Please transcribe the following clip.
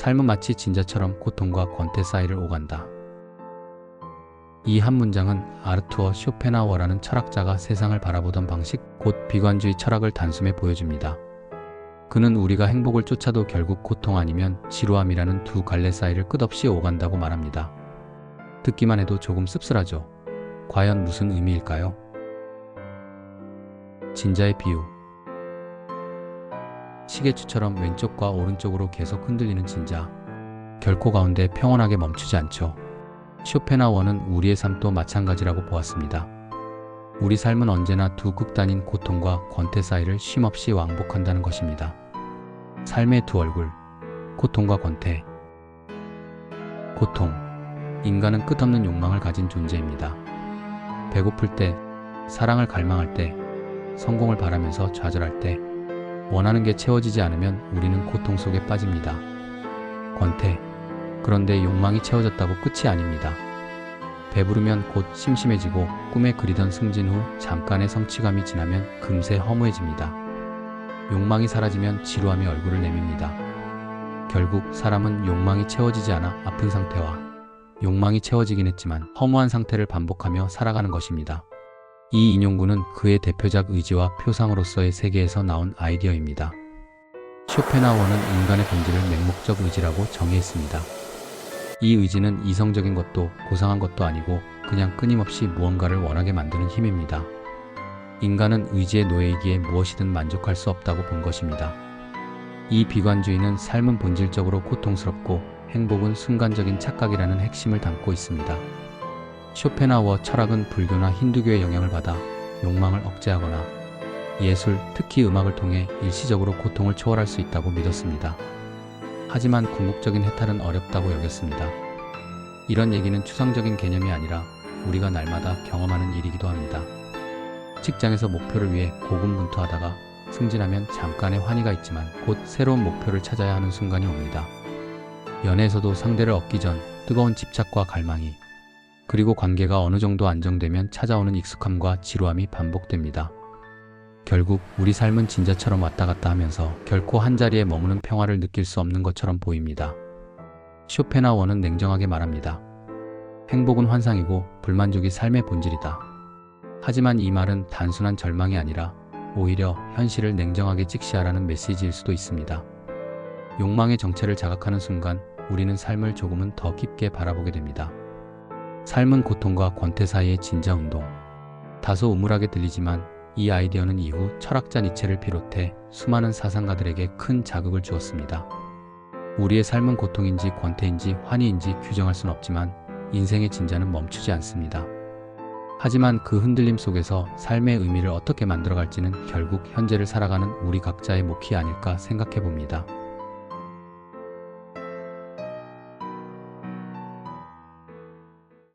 삶은 마치 진자처럼 고통과 권태 사이를 오간다. 이 한 문장은 아르투어 쇼펜하워라는 철학자가 세상을 바라보던 방식, 곧 비관주의 철학을 단숨에 보여줍니다. 그는 우리가 행복을 쫓아도 결국 고통 아니면 지루함이라는 두 갈래 사이를 끝없이 오간다고 말합니다. 듣기만 해도 조금 씁쓸하죠. 과연 무슨 의미일까요? 진자의 비유. 시계추처럼 왼쪽과 오른쪽으로 계속 흔들리는 진자. 결코 가운데 평온하게 멈추지 않죠. 쇼펜하워는 우리의 삶도 마찬가지라고 보았습니다. 우리 삶은 언제나 두 극단인 고통과 권태 사이를 쉼없이 왕복한다는 것입니다. 삶의 두 얼굴, 고통과 권태. 고통. 인간은 끝없는 욕망을 가진 존재입니다. 배고플 때, 사랑을 갈망할 때, 성공을 바라면서 좌절할 때, 원하는 게 채워지지 않으면 우리는 고통 속에 빠집니다. 권태. 그런데 욕망이 채워졌다고 끝이 아닙니다. 배부르면 곧 심심해지고 꿈에 그리던 승진 후 잠깐의 성취감이 지나면 금세 허무해집니다. 욕망이 사라지면 지루함이 얼굴을 내밉니다. 결국 사람은 욕망이 채워지지 않아 아픈 상태와 욕망이 채워지긴 했지만 허무한 상태를 반복하며 살아가는 것입니다. 이 인용구는 그의 대표작 의지와 표상으로서의 세계에서 나온 아이디어입니다. 쇼펜하워는 인간의 본질을 맹목적 의지라고 정의했습니다. 이 의지는 이성적인 것도 고상한 것도 아니고 그냥 끊임없이 무언가를 원하게 만드는 힘입니다. 인간은 의지의 노예이기에 무엇이든 만족할 수 없다고 본 것입니다. 이 비관주의는 삶은 본질적으로 고통스럽고 행복은 순간적인 착각이라는 핵심을 담고 있습니다. 쇼펜하워 철학은 불교나 힌두교의 영향을 받아 욕망을 억제하거나 예술, 특히 음악을 통해 일시적으로 고통을 초월할 수 있다고 믿었습니다. 하지만 궁극적인 해탈은 어렵다고 여겼습니다. 이런 얘기는 추상적인 개념이 아니라 우리가 날마다 경험하는 일이기도 합니다. 직장에서 목표를 위해 고군분투하다가 승진하면 잠깐의 환희가 있지만 곧 새로운 목표를 찾아야 하는 순간이 옵니다. 연애에서도 상대를 얻기 전 뜨거운 집착과 갈망이 그리고 관계가 어느 정도 안정되면 찾아오는 익숙함과 지루함이 반복됩니다. 결국 우리 삶은 진자처럼 왔다 갔다 하면서 결코 한 자리에 머무는 평화를 느낄 수 없는 것처럼 보입니다. 쇼펜하워는 냉정하게 말합니다. 행복은 환상이고 불만족이 삶의 본질이다. 하지만 이 말은 단순한 절망이 아니라 오히려 현실을 냉정하게 직시하라는 메시지일 수도 있습니다. 욕망의 정체를 자각하는 순간 우리는 삶을 조금은 더 깊게 바라보게 됩니다. 삶은 고통과 권태 사이의 진자 운동. 다소 우물하게 들리지만 이 아이디어는 이후 철학자 니체를 비롯해 수많은 사상가들에게 큰 자극을 주었습니다. 우리의 삶은 고통인지 권태인지 환희인지 규정할 순 없지만 인생의 진자는 멈추지 않습니다. 하지만 그 흔들림 속에서 삶의 의미를 어떻게 만들어갈지는 결국 현재를 살아가는 우리 각자의 몫이 아닐까 생각해 봅니다.